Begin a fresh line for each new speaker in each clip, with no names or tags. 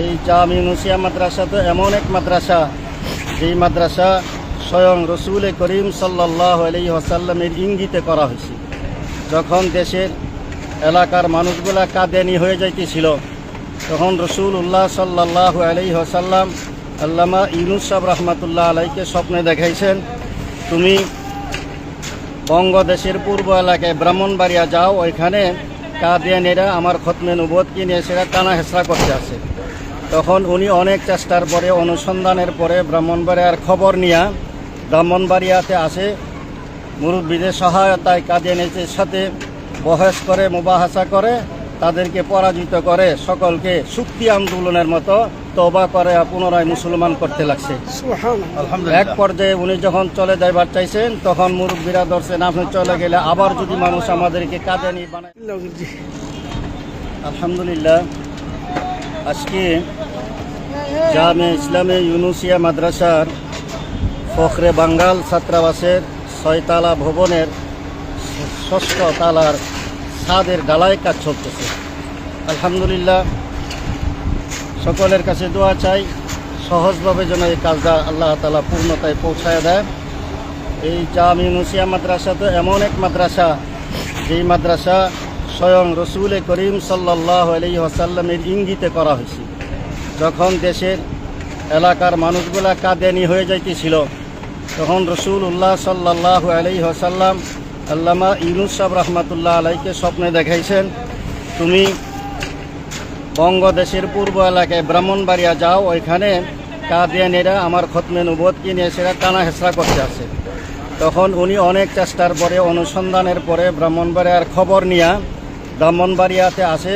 এই জামি নুসিয়া মাদ্রাসা তো এমন এক মাদ্রাসা, যেই মাদ্রাসা স্বয়ং রসুল করিম সাল্লাহ আলি ওয়াসাল্লামের ইঙ্গিতে করা হয়েছে। যখন দেশের এলাকার মানুষগুলা কাদেনি হয়ে যাইতেছিল, তখন রসুল উল্লাহ সাল্লাহ আলি ওসাল্লাম আল্লামা ইউনুস সাহ রহমতুল্লাহ আলাইকে স্বপ্নে দেখাইছেন, তুমি বঙ্গদেশের পূর্ব এলাকায় ব্রাহ্মণবাড়িয়া যাও, ওইখানে কাদিয়ানিরা আমার খতমে নবদকে কিনে সেটা টানা হেসরা করতে আছে তখন উনি অনেক চেষ্টার পরে অনুসন্ধানের পরে ব্রাহ্মণবাড়িয়ার খবর নিয়ে ব্রাহ্মণবাড়িয়াতে আসে। মুরব্বীদের সহায়তায় কাদিয়ানিদের সাথে বহেস করে মুবাহাসা করে তাদেরকে পরাজিত করে সকলকে শক্তি আন্দোলনের মতো তবা করে পুনরায় মুসলমান করতে লাগছে। এক পর্যায়ে উনি যখন চলে যাইবার চাইছেন তখন মুরব্বীরা ধরছেন আপনি চলে গেলে আবার যদি মানুষ আমাদেরকে কাঁদে নিয়ে বানায় আলহামদুলিল্লাহ। আজকে জামে ইসলামে ইউনুসিয়া মাদ্রাসার ফখরে বাঙ্গাল ছাত্রাবাসের ছয়তলা ভবনের ষষ্ঠ তালার ছাদের ডালাই কাজ চলতেছে। আলহামদুলিল্লাহ, সকলের কাছে দোয়া চাই, সহজভাবে যেন এই কাজটা আল্লাহ তালা পূর্ণতায় পৌঁছায় দেয়। এই জাম ইউনুসিয়া মাদ্রাসা তো এমন এক মাদ্রাসা, যেই মাদ্রাসা স্বয়ং রসুল করিম সাল্লাহ আলি ওয়াসাল্লামের ইঙ্গিতে করা হয়েছে। যখন দেশের এলাকার মানুষগুলা কাদেনি হয়ে যাইতেছিল, তখন রসুল উল্লাহ সাল্লাহ আলি ওসাল্লাম আল্লামা ইউনুস রহমতুল্লাহ আলাইকে স্বপ্নে দেখাইছেন, তুমি বঙ্গদেশের পূর্ব এলাকায় ব্রাহ্মণবাড়িয়া যাও, ওইখানে কাদিয়ানিরা আমার খতমে নবদকে নিয়ে সেটা টানা হেসরা করতে আছে। তখন উনি অনেক চেষ্টার পরে, অনুসন্ধানের পরে ব্রাহ্মণবাড়িয়ার খবর নিয়ে ব্রাহ্মণবাড়িয়াতে আসে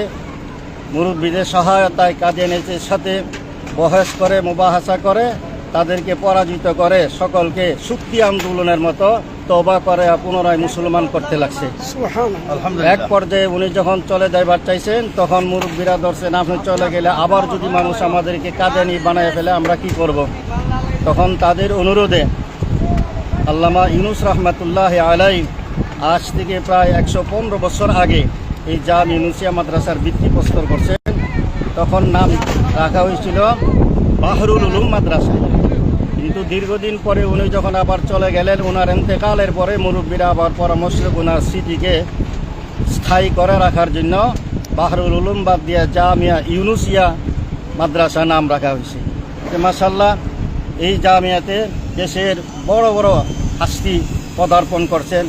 মুরব্বীদের সহায়তায় কাদিয়ানিদের সাথে বহেস করে মোবাহাসা করে তাদেরকে পরাজিত করে সকলকে শক্তি আন্দোলনের মতো তবা করে পুনরায় মুসলমান করতে লাগছে। এক পর্যায়ে উনি যখন চলে যাইবার চাইছেন তখন মুরব্বীরা ধরছেন আপনি চলে গেলে আবার যদি মানুষ আমাদেরকে কাঁদানি বানায় ফেলে আমরা কি করব। তখন তাদের অনুরোধে আল্লামা ইউনুস রহমতুল্লাহ আলাই আজ থেকে প্রায় একশো পনেরো বছর আগে এই জাম ইউনুসিয়া মাদ্রাসার ভিত্তি প্রস্তর করছেন তখন নাম রাখা হয়েছিল বাহরুল উলুম মাদ্রাসা। কিন্তু দীর্ঘদিন পরে উনি যখন আবার চলে গেলেন ওনার এতেকালের পরে মুরব্বীরা আবার পরামর্শ ওনার স্মৃতিকে স্থায়ী করে রাখার জন্য বাহরুল উলুম বাদ দিয়া জামিয়া ইউনুসিয়া মাদ্রাসা নাম রাখা হয়েছে। মাসাল্লাহ এই জামিয়াতে দেশের বড় বড় হাস্তি পদার্পণ করছেন।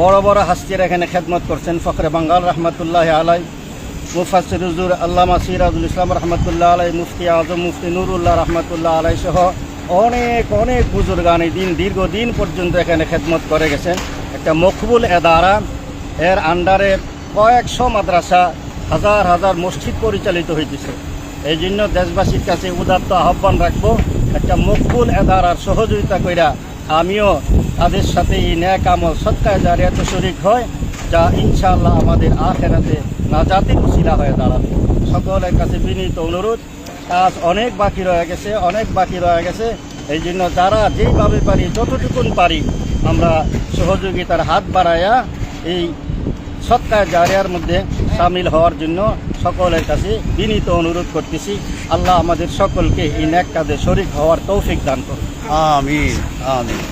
বড় বড় হাস্তির এখানে খেদমত করছেন ফখরে বাঙ্গাল রহমতুল্লাহ আলাই মুফাসির হুজুর আল্লামা সিরাজুল ইসলাম রহমতুল্লাহ আলাই, মুফতি আজম, মুফতি নুরুল্লাহ রহমতুল্লাহ আলাই সহ অনেক অনেক বুজুর্গান এই দিন, দীর্ঘদিন পর্যন্ত এখানে খেদমত করে গেছেন। একটা মকবুল এদারা, এর আন্ডারে কয়েকশো মাদ্রাসা, হাজার হাজার মসজিদ পরিচালিত হইতেছে। এই জন্য দেশবাসীর কাছে উদাত্ত আহ্বান রাখব, একটা মকবুল এদারার সহযোগিতা কইরা আমিও তাদের সাথে এই ন্যাক আমল সৎকায় জারিয়াত শরিক হয়, যা ইনশাআল্লাহ আমাদের আখেরাতে নাজাতির উসিলা হয়ে দাঁড়াবে। সকলের কাছে বিনীত অনুরোধ কাজ অনেক বাকি রয়ে গেছে, অনেক বাকি রয়ে গেছে। এই জন্য যারা যেইভাবে পারি, যতটুকুন পারি, আমরা সহযোগিতার হাত বাড়াইয়া এই সৎকার জারিয়ার মধ্যে সামিল হওয়ার জন্য সকলের কাছে বিনীত অনুরোধ করতেছি। আল্লাহ আমাদের সকলকে এই ন্যাক কাজে শরিক হওয়ার তৌফিক দান করুন।
আমিন আমিন।